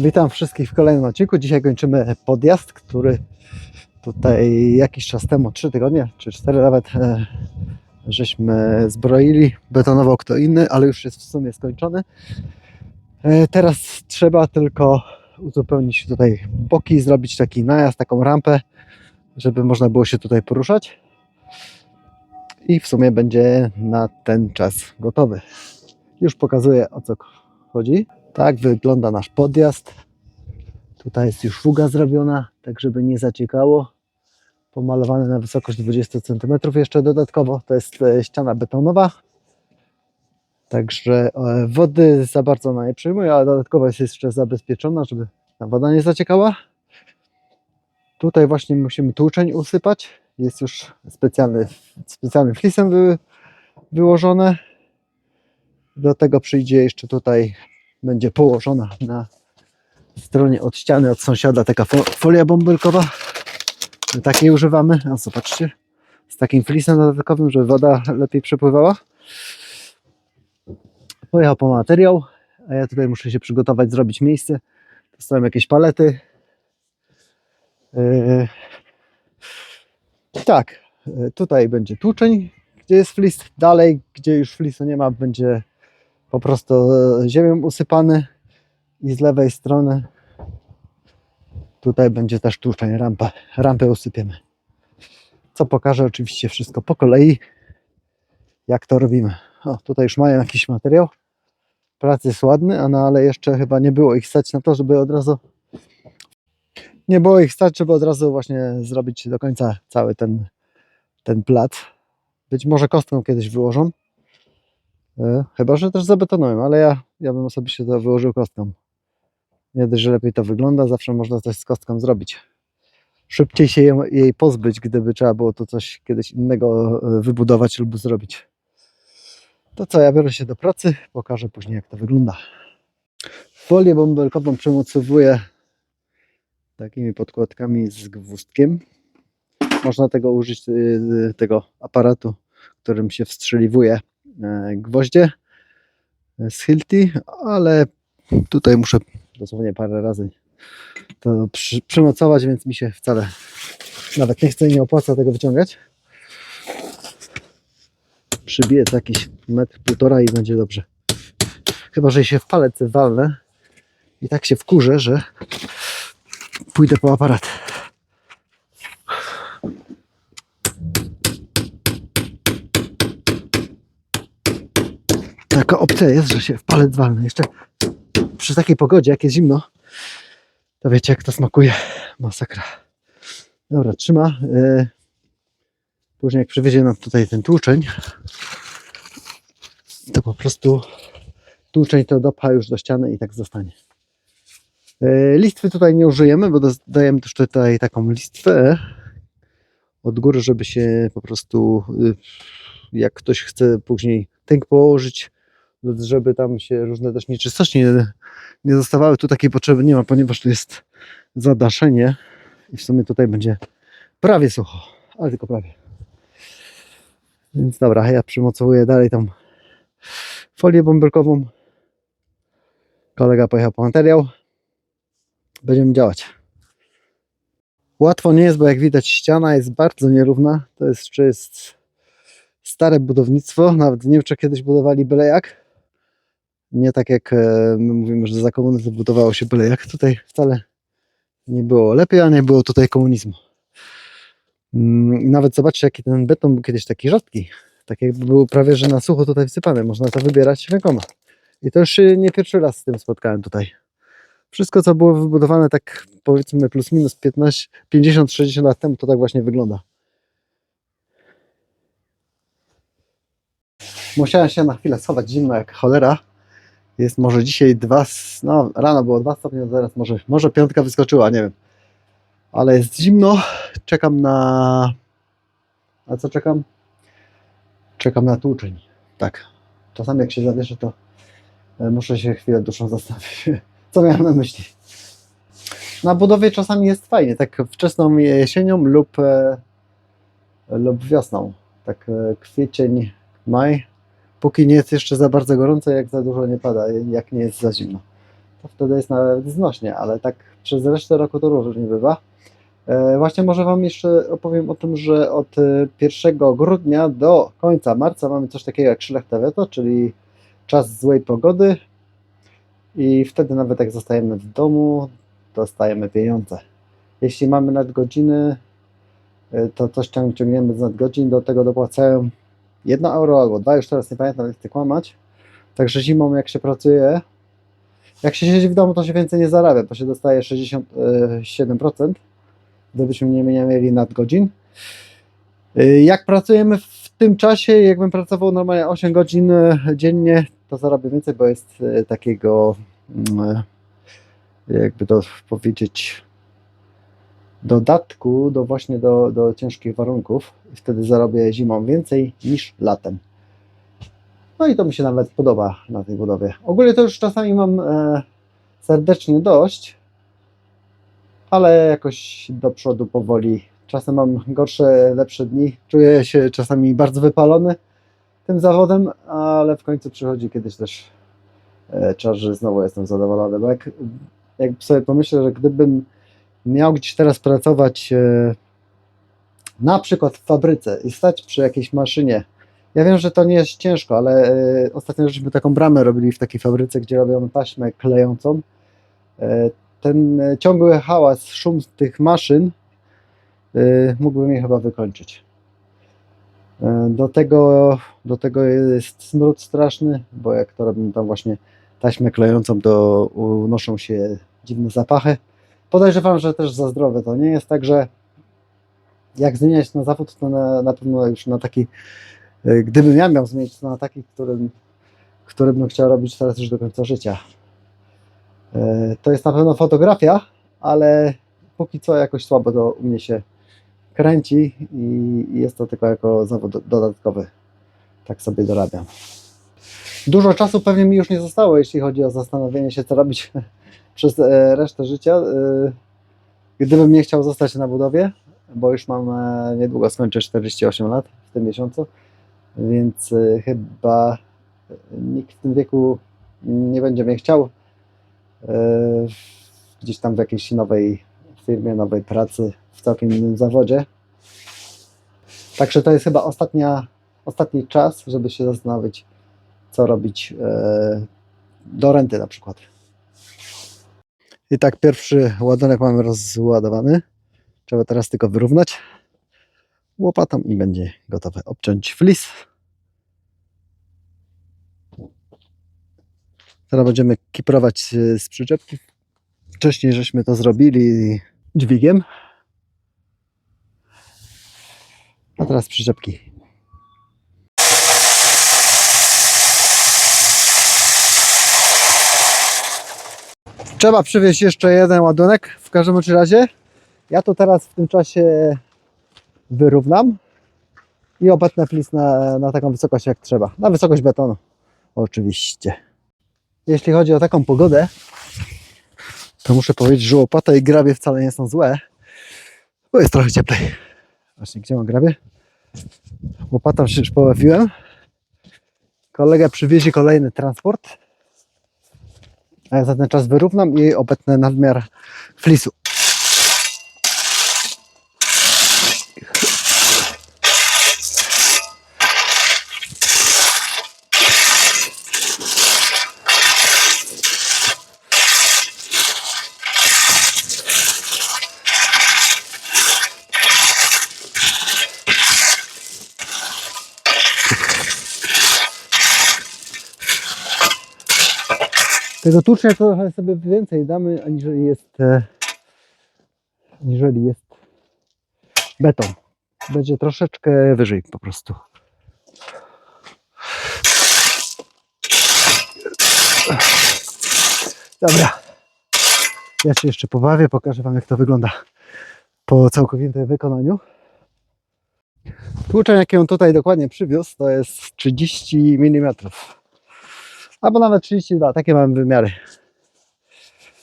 Witam wszystkich w kolejnym odcinku. Dzisiaj kończymy podjazd, który tutaj jakiś czas temu, 3 tygodnie czy 4 nawet, e, żeśmy zbroili. Betonował kto inny, ale już jest w sumie skończony. E, teraz trzeba tylko uzupełnić tutaj boki, zrobić taki najazd, taką rampę, żeby można było się tutaj poruszać. I w sumie będzie na ten czas gotowy. Już pokazuję o co chodzi. Tak wygląda nasz podjazd. Tutaj jest już fuga zrobiona, tak żeby nie zaciekało. Pomalowane na wysokość 20 cm jeszcze dodatkowo. To jest e, ściana betonowa. Także e, wody za bardzo ona nie przyjmuje, ale dodatkowo jest jeszcze zabezpieczona, żeby ta woda nie zaciekała. Tutaj właśnie musimy tłuczeń usypać. Jest już specjalny, specjalnym flisem wy, wyłożone. Do tego przyjdzie jeszcze tutaj, będzie położona na stronie od ściany, od sąsiada taka fo- folia bąbelkowa. My takiej używamy. A zobaczcie, z takim flisem dodatkowym, żeby woda lepiej przepływała. Pojechał po materiał, a ja tutaj muszę się przygotować, zrobić miejsce. Dostałem jakieś palety. Yy, tak, yy, tutaj będzie tłuczeń, gdzie jest flis. Dalej, gdzie już flisu nie ma, będzie po prostu e, ziemią usypany. I z lewej strony tutaj będzie też tłuczeń, rampa. Rampę usypiemy. Co pokażę oczywiście wszystko po kolei, jak to robimy. O, tutaj już mają jakiś materiał. Prac jest ładny, a no, ale jeszcze chyba nie było ich stać na to, żeby od razu nie było ich stać, żeby od razu właśnie zrobić do końca cały ten, ten plac. Być może kostką kiedyś wyłożą. E, Chyba, że też zabetonują, ale ja, ja bym osobiście to wyłożył kostką. Nie dość, że lepiej to wygląda, zawsze można coś z kostką zrobić. Szybciej się jej, pozbyć, gdyby trzeba było to coś kiedyś innego e, wybudować lub zrobić. To co, ja biorę się do pracy, pokażę później jak to wygląda. Folię bąbelkową przymocowuję takimi podkładkami z gwózdkiem. Można tego użyć, y, tego aparatu, którym się wstrzeliwuje e, gwoździe z Hilti, ale tutaj muszę dosłownie parę razy to przy, przymocować, więc mi się wcale nawet nie chce i nie opłaca tego wyciągać. Przybiję jakiś metr, półtora i będzie dobrze. Chyba, że się w palece walnę i tak się wkurzę, że pójdę po aparat. Taka opcja jest, że się w palec walnę. Jeszcze przy takiej pogodzie, jak jest zimno, to wiecie jak to smakuje. Masakra. Dobra, trzyma. Yy, Później jak przywiezie nam tutaj ten tłuczeń, to po prostu tłuczeń to dopcha już do ściany i tak zostanie. Yy, Listwy tutaj nie użyjemy, bo dajemy też tutaj taką listwę od góry, żeby się po prostu, yy, jak ktoś chce później tynk położyć, żeby tam się różne też nieczystości nie, nie zostawały. Tu takiej potrzeby nie ma, ponieważ tu jest zadaszenie i w sumie tutaj będzie prawie sucho, ale tylko prawie. Więc dobra, ja przymocowuję dalej tą folię bąbelkową. Kolega pojechał po materiał. Będziemy działać. Łatwo nie jest, bo jak widać ściana jest bardzo nierówna. To jest, czy jest stare budownictwo. Nawet w Niemczech kiedyś budowali byle jak. Nie tak jak e, my mówimy, że za komunizmu budowało się byle jak. Tutaj wcale nie było lepiej, a nie było tutaj komunizmu. Mm, Nawet zobaczcie, jaki ten beton był kiedyś taki rzadki. Tak jakby był prawie, że na sucho tutaj wsypany. Można to wybierać rękoma. I to już nie pierwszy raz z tym spotkałem tutaj. Wszystko, co było wybudowane tak powiedzmy plus minus 15, 50-60 lat temu, to tak właśnie wygląda. Musiałem się na chwilę schować zimno jak cholera. Jest może dzisiaj dwa, no rano było 2 stopnie, teraz może, może piątka wyskoczyła, nie wiem. Ale jest zimno, czekam na... A co czekam? Czekam na tłuczeń. Tak. Czasami jak się zawieszę, to e, muszę się chwilę duszą zastanowić. Co miałem na myśli? Na budowie czasami jest fajnie, tak wczesną jesienią lub, e, lub wiosną. Tak e, kwiecień, maj. Póki nie jest jeszcze za bardzo gorąco, jak za dużo nie pada, jak nie jest za zimno. to wtedy jest nawet znośnie, ale tak przez resztę roku to różnie bywa. E, Właśnie może Wam jeszcze opowiem o tym, że od e, 1 grudnia do końca marca mamy coś takiego jak szlechtoweto, czyli czas złej pogody i wtedy nawet jak zostajemy w domu, dostajemy pieniądze. Jeśli mamy nadgodziny, e, to coś ciągniemy z nadgodzin, do tego dopłacają 1 euro albo 2, już teraz nie pamiętam, nie chcę kłamać. Także zimą jak się pracuje, jak się siedzi w domu, to się więcej nie zarabia, bo się dostaje 67%, gdybyśmy nie nie mieli nadgodzin. Y, Jak pracujemy w tym czasie, jakbym pracował normalnie 8 godzin e, dziennie, to zarabiam więcej, bo jest e, takiego, mm, e, jakby to powiedzieć, dodatku do właśnie do, do ciężkich warunków. Wtedy zarobię zimą więcej niż latem. No i to mi się nawet podoba na tej budowie. Ogólnie to już czasami mam e, serdecznie dość, ale jakoś do przodu powoli. Czasem mam gorsze, lepsze dni. Czuję się czasami bardzo wypalony tym zawodem, ale w końcu przychodzi kiedyś też e, czas, że znowu jestem zadowolony. Bo jak, jak sobie pomyślę, że gdybym miał gdzieś teraz pracować e, na przykład w fabryce i stać przy jakiejś maszynie, ja wiem, że to nie jest ciężko, ale e, ostatnio żeśmy taką bramę robili w takiej fabryce, gdzie robią taśmę klejącą. E, ten ciągły hałas, szum tych maszyn mógłby mnie chyba wykończyć. Do tego, do tego jest smród straszny, bo jak to robimy tam właśnie taśmę klejącą, to unoszą się dziwne zapachy. Podejrzewam, że też za zdrowe to nie jest, także jak zmieniać na zawód, to na, na pewno już na taki E, Gdybym ja miał zmienić to na taki, którym, którym bym chciał robić teraz już do końca życia. E, To jest na pewno fotografia, ale póki co jakoś słabo to u mnie się kręci i jest to tylko jako zawód do- dodatkowy. Tak sobie dorabiam. Dużo czasu pewnie mi już nie zostało, jeśli chodzi o zastanowienie się, co robić przez e, resztę życia. E, Gdybym nie chciał zostać na budowie, bo już mam e, niedługo skończę 48 lat w tym miesiącu więc chyba nikt w tym wieku nie będzie mnie chciał gdzieś tam w jakiejś nowej firmie, nowej pracy, w całkiem innym zawodzie. Także to jest chyba ostatnia, ostatni czas, żeby się zastanowić, co robić do renty na przykład. I tak pierwszy ładunek mamy rozładowany. Trzeba teraz tylko wyrównać łopatą i będzie gotowe obciąć flis. Teraz będziemy kiprować e, z przyczepki. Wcześniej żeśmy to zrobili dźwigiem. A teraz przyczepki. Trzeba przywieźć jeszcze jeden ładunek. W każdym razie ja to teraz w tym czasie wyrównam i obetnę flis na, na taką wysokość jak trzeba. Na wysokość betonu, oczywiście. Jeśli chodzi o taką pogodę, to muszę powiedzieć, że łopata i grabie wcale nie są złe, bo jest trochę cieplej. Właśnie, gdzie mam grabie? Łopatą się już poławiłem. Kolega przywiezie kolejny transport. Za ten czas wyrównam i obetnę nadmiar flisu. Tego tucznia trochę sobie więcej damy, aniżeli jest, e, aniżeli jest beton. Będzie troszeczkę wyżej po prostu. Dobra. Ja się jeszcze pobawię, pokażę Wam jak to wygląda po całkowitym wykonaniu. Tłuczeń, jaki on tutaj dokładnie przywiózł, to jest 30 mm albo nawet 32, takie mamy wymiary.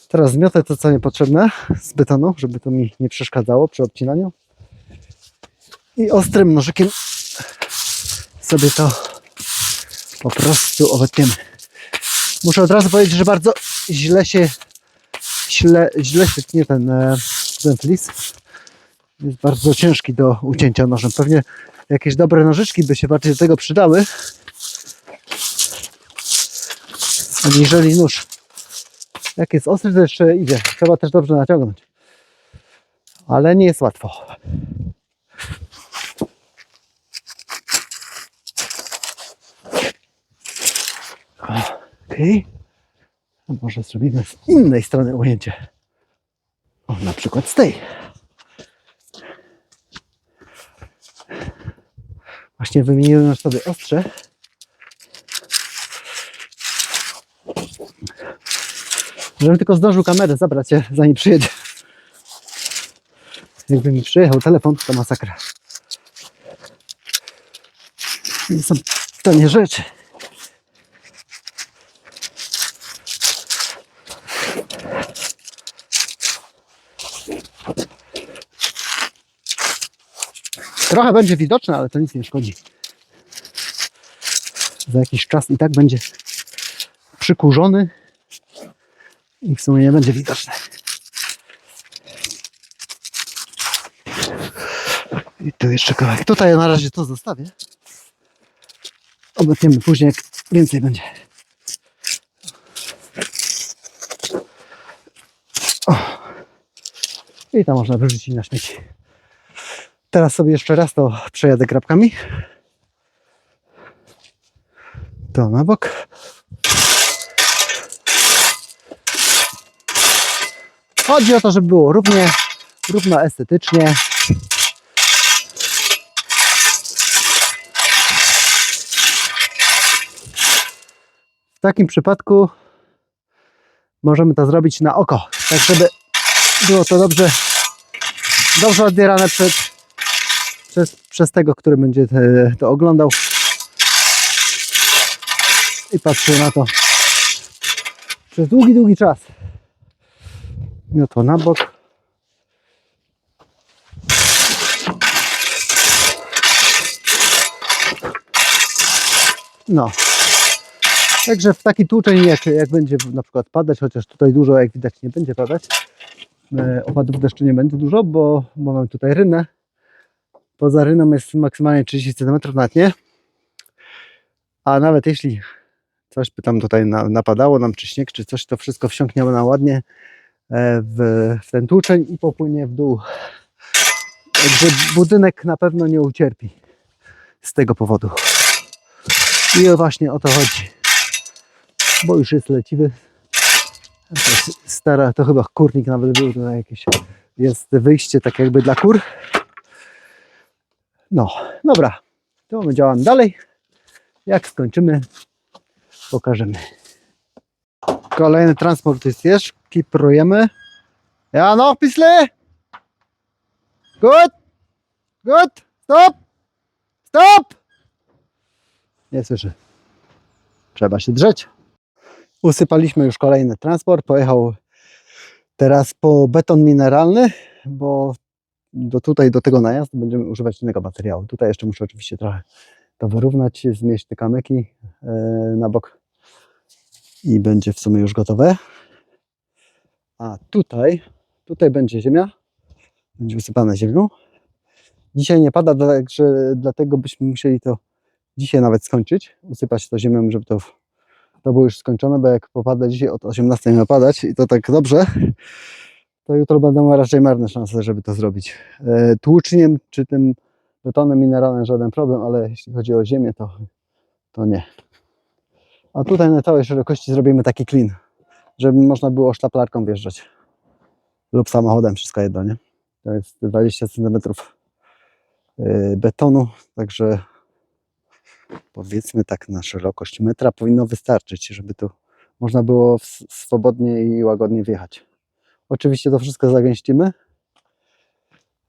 Teraz zmiotę to, co niepotrzebne z betonu, żeby to mi nie przeszkadzało przy obcinaniu. I ostrym nożykiem sobie to po prostu obetniemy. Muszę od razu powiedzieć, że bardzo źle się źle, źle się tnie ten, e, ten flis. Jest bardzo ciężki do ucięcia nożem. Pewnie jakieś dobre nożyczki by się bardziej do tego przydały. Aniżeli nóż. Jak jest ostry, to jeszcze idzie. Trzeba też dobrze naciągnąć. Ale nie jest łatwo. Okej. A Może zrobimy z innej strony ujęcie. O, na przykład z tej. Właśnie wymieniłem sobie ostrze. Żebym tylko zdążył kamerę zabrać się, zanim przyjedzie. Jakby mi przyjechał telefon, to masakra. Nie są to nie rzeczy. Trochę będzie widoczne, ale to nic nie szkodzi. Za jakiś czas i tak będzie przykurzony i w sumie nie będzie widoczny. I tu jeszcze kawałek. Tutaj na razie to zostawię. Obetniemy później, jak więcej będzie. O. I to można wyrzucić na śmieci. Teraz sobie jeszcze raz to przejadę grabkami. To na bok. Chodzi o to, żeby było równie, równo estetycznie. W takim przypadku możemy to zrobić na oko, tak żeby było to dobrze, dobrze odbierane przed, przez, przez tego, który będzie to oglądał i patrzył na to przez długi, długi czas. No to na bok. No. Także w taki tłuczeń, jak, jak będzie na przykład padać, chociaż tutaj dużo, jak widać, nie będzie padać. E, opadów deszczu nie będzie dużo, bo, bo tutaj rynę. Poza ryną jest maksymalnie 30 cm na dnie. A nawet jeśli coś by tam tutaj na, napadało nam, czy śnieg, czy coś, to wszystko wsiąknie nam ładnie w, w ten tłuczeń i popłynie w dół. Także budynek na pewno nie ucierpi z tego powodu. I właśnie o to chodzi. Bo już jest leciwy. Stara, to chyba kurnik nawet był tutaj jakieś. Jest wyjście tak jakby dla kur. No, dobra. To my działamy dalej. Jak skończymy, pokażemy. Kolejny transport jest jeszcze. Kiprujemy. Ja no, pisle! Good! Good! Stop! Stop! Nie słyszę. Trzeba się drzeć. Usypaliśmy już kolejny transport. Pojechał teraz po beton mineralny, bo do tutaj, do tego najazdu będziemy używać innego materiału. Tutaj jeszcze muszę oczywiście trochę to wyrównać, zmieść te kamyki e, na bok i będzie w sumie już gotowe. A tutaj, tutaj będzie ziemia, będzie usypana ziemią. Dzisiaj nie pada, także dlatego byśmy musieli to dzisiaj nawet skończyć, usypać to ziemią, żeby to, to było już skończone, bo jak popada dzisiaj od 18 ma padać i to tak dobrze, to jutro będą raczej marne szanse, żeby to zrobić. E, tłuczniem czy tym betonem mineralnym żaden problem, ale jeśli chodzi o ziemię, to, to nie. A tutaj na całej szerokości zrobimy taki klin, żeby można było sztaplarką wjeżdżać. Lub samochodem, wszystko jedno, nie? To jest 20 cm y, betonu, także powiedzmy tak na szerokość metra powinno wystarczyć, żeby tu można było swobodnie i łagodnie wjechać. Oczywiście to wszystko zagęścimy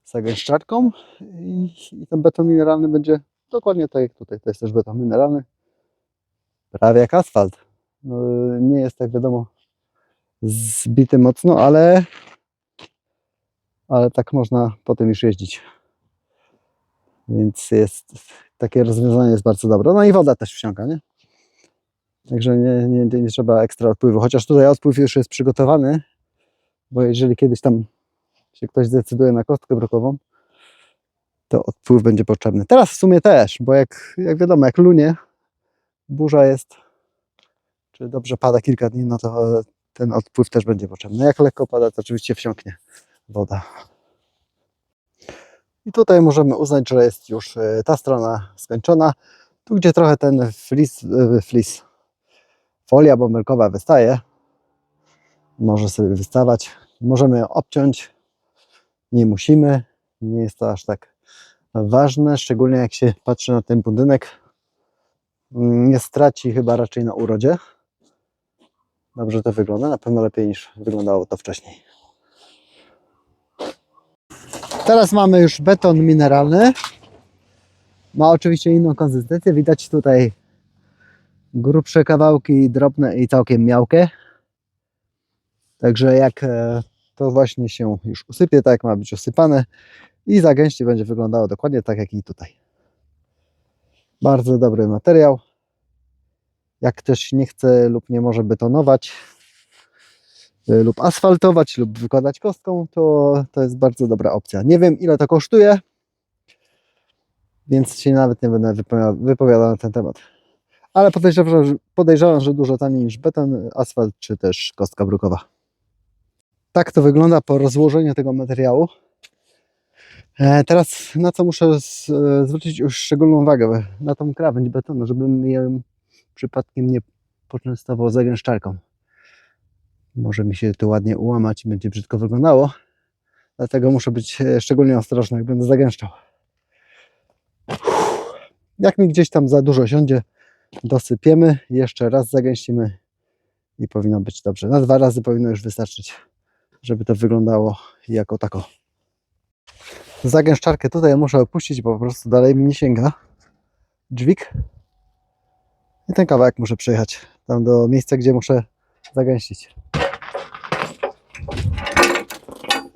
zagęszczarką i, i ten beton mineralny będzie dokładnie tak jak tutaj. To jest też beton mineralny, prawie jak asfalt. No, nie jest tak wiadomo zbity mocno, ale ale tak można po tym już jeździć. Więc jest takie rozwiązanie jest bardzo dobre. No i woda też wsiąka, nie? Także nie, nie, nie trzeba ekstra odpływu. Chociaż tutaj odpływ już jest przygotowany, bo jeżeli kiedyś tam się ktoś zdecyduje na kostkę brokową, to odpływ będzie potrzebny. Teraz w sumie też, bo jak, jak wiadomo, jak lunie, burza jest, czy dobrze pada kilka dni, no to ten odpływ też będzie potrzebny. Jak lekko pada, to oczywiście wsiąknie woda. I tutaj możemy uznać, że jest już e, ta strona skończona. Tu, gdzie trochę ten flis, e, flis folia bąbelkowa wystaje, może sobie wystawać. Możemy ją obciąć, nie musimy, nie jest to aż tak ważne, szczególnie jak się patrzy na ten budynek. Nie straci chyba raczej na urodzie. Dobrze to wygląda, na pewno lepiej niż wyglądało to wcześniej. Teraz mamy już beton mineralny. Ma oczywiście inną konsystencję. Widać tutaj grubsze kawałki, drobne i całkiem miałkie. Także jak e, to właśnie się już usypie, tak ma być usypane i za gęście będzie wyglądało dokładnie tak jak i tutaj. Bardzo dobry materiał. Jak ktoś nie chce lub nie może betonować y, lub asfaltować lub wykładać kostką, to to jest bardzo dobra opcja. Nie wiem ile to kosztuje, więc się nawet nie będę wypowiadał, wypowiadał na ten temat. Ale podejrzewam, że, podejrzewam, że dużo taniej niż beton, asfalt czy też kostka brukowa. Tak to wygląda po rozłożeniu tego materiału. E, Teraz na co muszę z, e, zwrócić już szczególną uwagę, na tą krawędź betonu, żebym ją przypadkiem nie poczęstował zagęszczarką. Może mi się to ładnie ułamać i będzie brzydko wyglądało. Dlatego muszę być e, szczególnie ostrożny, jak będę zagęszczał. Jak mi gdzieś tam za dużo siądzie, dosypiemy, jeszcze raz zagęścimy i powinno być dobrze. Na dwa razy powinno już wystarczyć, żeby to wyglądało jako tako. Zagęszczarkę tutaj muszę opuścić, bo po prostu dalej mi nie sięga dźwig. I ten kawałek muszę przejechać tam do miejsca, gdzie muszę zagęścić.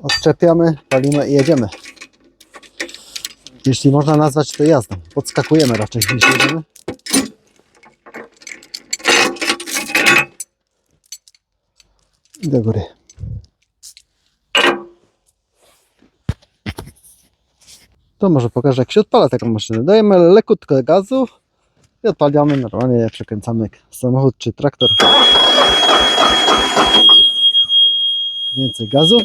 Odczepiamy, palimy i jedziemy. Jeśli można nazwać to jazdą. Podskakujemy raczej niż jedziemy. I do góry. To może pokażę jak się odpala taką maszynę. Dajemy lekutko gazu i odpaliamy normalnie, przekręcamy samochód czy traktor. Więcej gazu.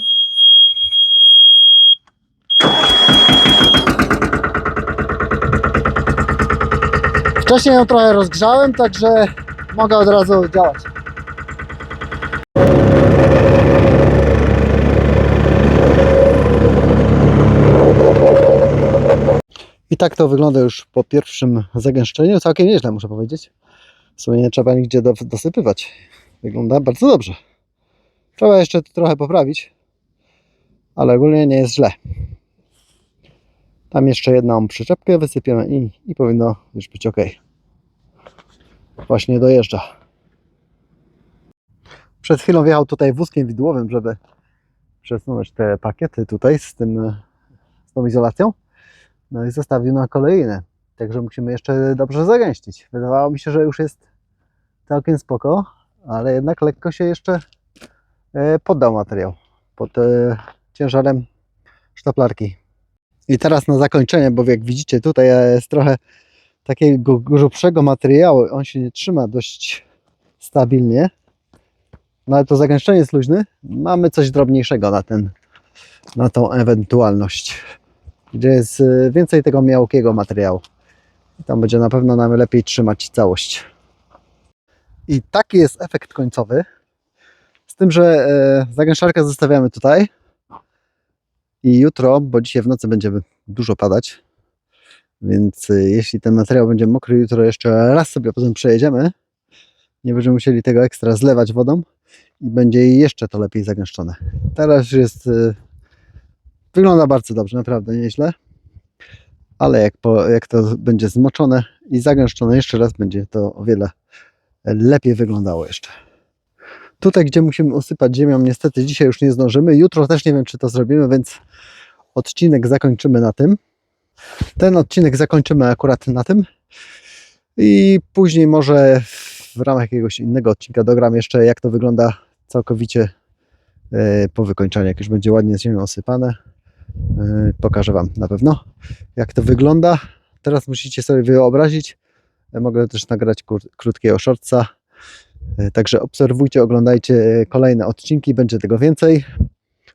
Wcześniej ją trochę rozgrzałem, także mogę od razu działać. I tak to wygląda już po pierwszym zagęszczeniu. Całkiem nieźle, muszę powiedzieć. W sumie nie trzeba nigdzie do, dosypywać. Wygląda bardzo dobrze. Trzeba jeszcze trochę poprawić, ale ogólnie nie jest źle. Tam jeszcze jedną przyczepkę wysypiemy i, i powinno już być ok. Właśnie dojeżdża. Przed chwilą wjechał tutaj wózkiem widłowym, żeby przesunąć te pakiety tutaj z tym, z tą izolacją. No i zostawił na kolejne. Także musimy jeszcze dobrze zagęścić. Wydawało mi się, że już jest całkiem spoko, ale jednak lekko się jeszcze e, poddał materiał pod e, ciężarem sztaplarki. I teraz na zakończenie, bo jak widzicie tutaj jest trochę takiego grubszego materiału. On się nie trzyma dość stabilnie. No ale to zagęszczenie jest luźne. Mamy coś drobniejszego na ten, na tą ewentualność gdzie jest y, więcej tego miałkiego materiału. I tam będzie na pewno nam lepiej trzymać całość. I taki jest efekt końcowy. Z tym, że e, zagęszczarkę zostawiamy tutaj. I jutro, bo dzisiaj w nocy będzie dużo padać, więc y, jeśli ten materiał będzie mokry, jutro jeszcze raz sobie potem przejedziemy. Nie będziemy musieli tego ekstra zlewać wodą i będzie jeszcze to lepiej zagęszczone. Teraz już jest y, Wygląda bardzo dobrze, naprawdę nieźle. Ale jak, po, jak to będzie zmoczone i zagęszczone jeszcze raz, będzie to o wiele lepiej wyglądało jeszcze. Tutaj, gdzie musimy usypać ziemią, niestety dzisiaj już nie zdążymy. Jutro też nie wiem, czy to zrobimy, więc odcinek zakończymy na tym. Ten odcinek zakończymy akurat na tym. I później może w ramach jakiegoś innego odcinka dogram jeszcze, jak to wygląda całkowicie e, po wykończeniu, jak już będzie ładnie z ziemią osypane. E, Pokażę Wam na pewno, jak to wygląda. Teraz musicie sobie wyobrazić, mogę też nagrać krótkiego shortsa, E, Także obserwujcie, oglądajcie e, kolejne odcinki, będzie tego więcej.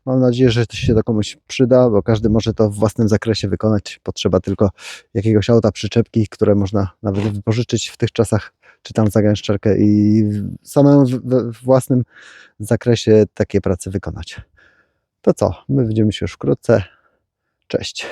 Mam nadzieję, że to się to komuś przyda, bo każdy może to w własnym zakresie wykonać. Potrzeba tylko jakiegoś auta, przyczepki, które można nawet wypożyczyć w tych czasach, czy tam za gęszczerkę i w samym w- we własnym zakresie takie prace wykonać. To co? My widzimy się już wkrótce. Cześć.